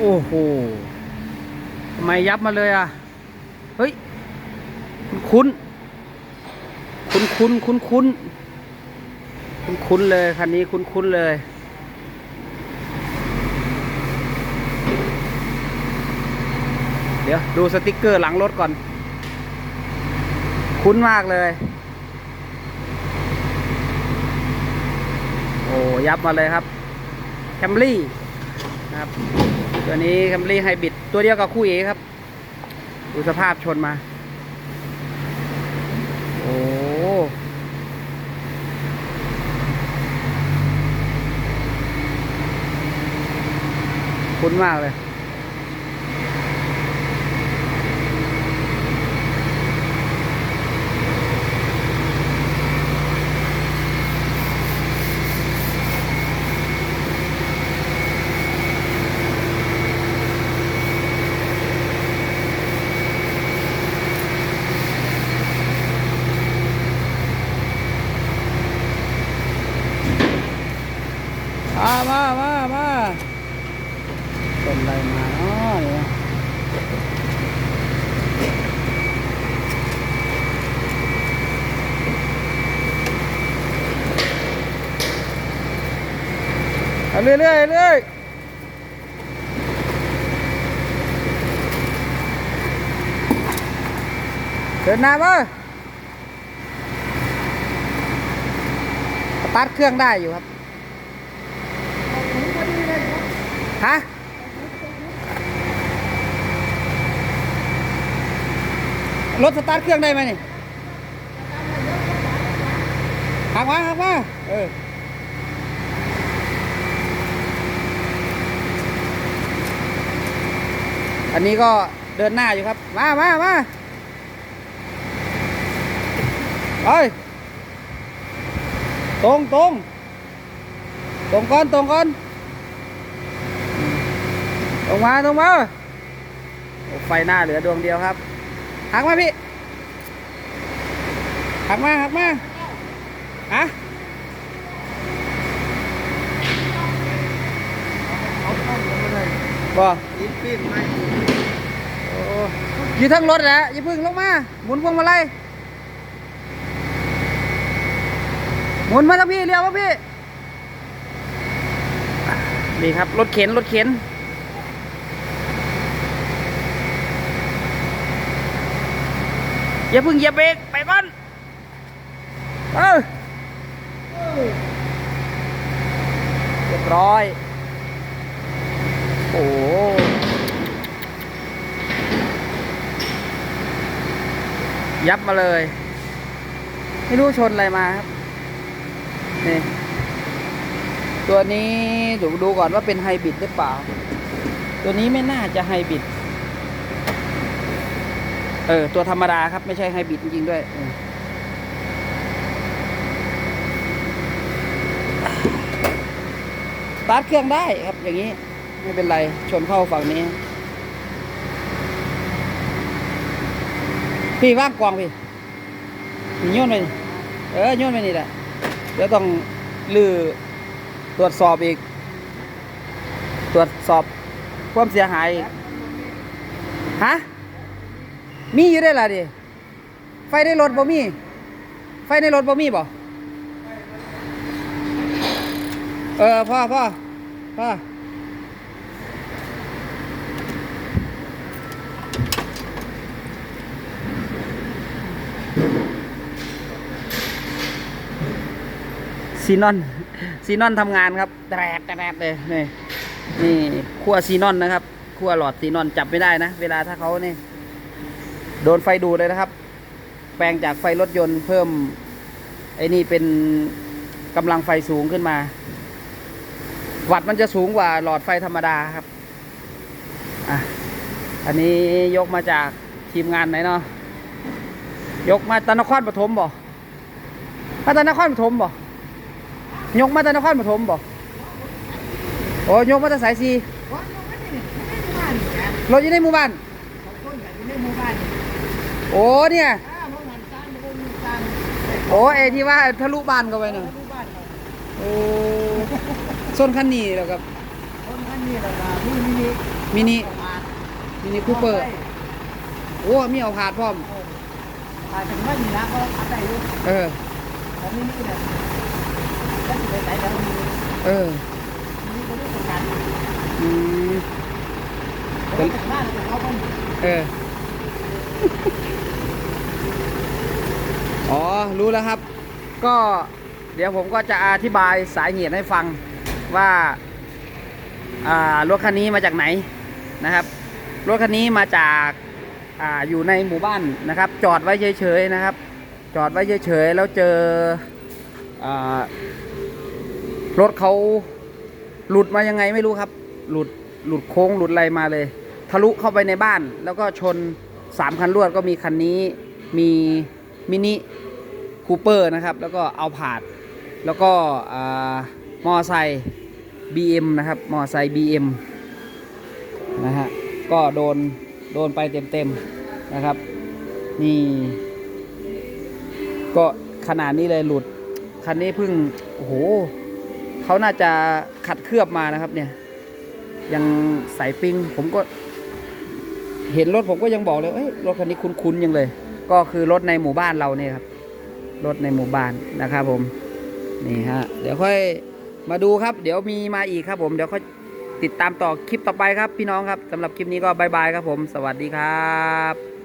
โอ้โหทำไมยับมาเลยอะ เฮ้ย คุ้น คุ้นคุ้นคุ้นคุ้นคุ้นคุ้นเลยคันนี้คุ้นคุ้นๆเลยเดี๋ยว ดูสติกเกอร์หลังรถก่อน คุ้นมากเลย โอ้ยับมาเลยครับแคมรี่นะครับ ตัวนี้แคมรี่ไฮบริดตัวเดียวกับคู่เอครับ ดูสภาพชนมา โอ้คุ้นมากเลย มามามามาต้นอะไรมาเนาะเนี่ยเอาเรื่อยเรื่อยเรื่อยเดินหน้ามาสตาร์ทเครื่องได้อยู่ครับ ฮะรถสตาร์ทเครื่องได้ไหมนี่หักมาหักมาเอออันนี้ก็เดินหน้าอยู่ครับ มามามาไปตรงตรงตรงก่อนตรงก่อน ตรงมาตรงมาไฟหน้าเหลือดวงเดียวครับ หักมาพี่ หักมาหักมาฮะเอาเข้าลงมาเลยบ่อินฟินไม่โอ้อยู่ทั้งรถแหละอย่าพึ่งลงมา หมุนพวงมาลัยหมุนมาทั้งพี่เรียวมาพี่ นี่ครับ รถเข็น รถเข็น อย่าพึ่งเหยียบเบรกไปก่อนเออเรียบร้อย โอ้ยับมาเลย ไม่รู้ชนอะไรมาครับ นี่ ตัวนี้ดูดูก่อนว่าเป็นไฮบริดหรือเปล่า ตัวนี้ไม่น่าจะไฮบริด เออ ตัวธรรมดาครับ ไม่ใช่ไฮบริดจริงๆด้วยเออสตาร์ทเครื่องได้ครับ อย่างนี้ ไม่เป็นไร ชนเข้าฝั่งนี้ พี่ว่างกวางพี่พี่โยนไปนี่เออโยนไปนี่แหละเดี๋ยวต้องลือตรวจสอบอีก ตรวจสอบความเสียหายอีกฮะ มีอยู่ได้ล่ะดิไฟในรถบ่มี ไฟในรถบ่มีบ่เออพ่อพ่อพ่อซีนอนซีนอนทำงานครับแตรดแตรดเลยนี่นี่ขั้วซีนอนนะครับขั้วหลอดซีนอนจับไม่ได้นะ เวลาถ้าเขาเนี่ย โดนไฟดูดเลยนะครับ แปลงจากไฟรถยนต์เพิ่ม ไอ้นี่เป็นกำลังไฟสูงขึ้นมา วัตต์มันจะสูงกว่าหลอดไฟธรรมดาครับ อะ อันนี้ยกมาจากทีมงานไหนเนาะ ยกมาตะนครปฐมบ่มาตะนครปฐมบ่ยกมาตะนครปฐมบ่โอ้ยกมาตะสายสีวันลงมาที่นี่ไม่ได้บ้านแกรถอยู่ในหมู่บ้านเขาต้นใหญ่อยู่ในหมู่บ้าน โอ้เนี่ยอ้าวพวกนั้นสร้างพวกนี้สร้างโอ้ไอ้ที่ว่าทะลุบ้านเข้าไปน่ะรู้บ้านเราโอ้ส้นคันนี้แล้วครับคนท่านนนี่แล้วก็มีมินิมินิออกมามินิคูเปอร์โอ้มีเอาผาดพร้อมถ่ายถึงว่ามีนะก็อัดได้อยู่เออแล้วมินิเนี่ยแล้วจะไปไหนแล้วมินิเออมินิก็ได้ประกันอืมแล้วถึงหน้าจะเขาต้องเออ อ๋อ รู้แล้วครับ ก็เดี๋ยวผมก็จะอธิบายสายเหตุให้ฟังว่ารถคันนี้มาจากไหนนะครับ รถคันนี้มาจากอาอยู่ในหมู่บ้านนะครับ จอดไว้เฉยๆนะครับ จอดไว้เฉยๆแล้วเจออรถเขาหลุดมายังไงไม่รู้ครับ หลุดหลุดโค้งหลุดอะไรมาเลย ทะลุเข้าไปในบ้าน แล้วก็ชนสามคันรวดก็มีคันนี้มีมินิ คูเปอร์นะครับ แล้วก็เอาผาด แล้วก็อ่ามอไซค์ BM นะครับมอไซค์ BM นะฮะก็โดนโดนไปเต็มๆนะครับ นี่ ก็ขนาดนี้เลยหลุด คันนี้เพิ่ง โอ้โหเขาน่าจะขัดเคลือบมานะครับเนี่ย ยังใส่ปิงผมก็ เห็นรถผมก็ยังบอกเลยเอ้ยรถคันนี้คุ้นๆยังเลย ก็คือรถในหมู่บ้านเราเนี่ยครับ รถในหมู่บ้านนะครับผมนี่ฮะเดี๋ยวค่อยมาดูครับ เดี๋ยวมีมาอีกครับผมเดี๋ยวค่อยติดตามต่อคลิปต่อไปครับพี่น้องครับสำหรับคลิปนี้ก็บายบายครับผม สวัสดีครับ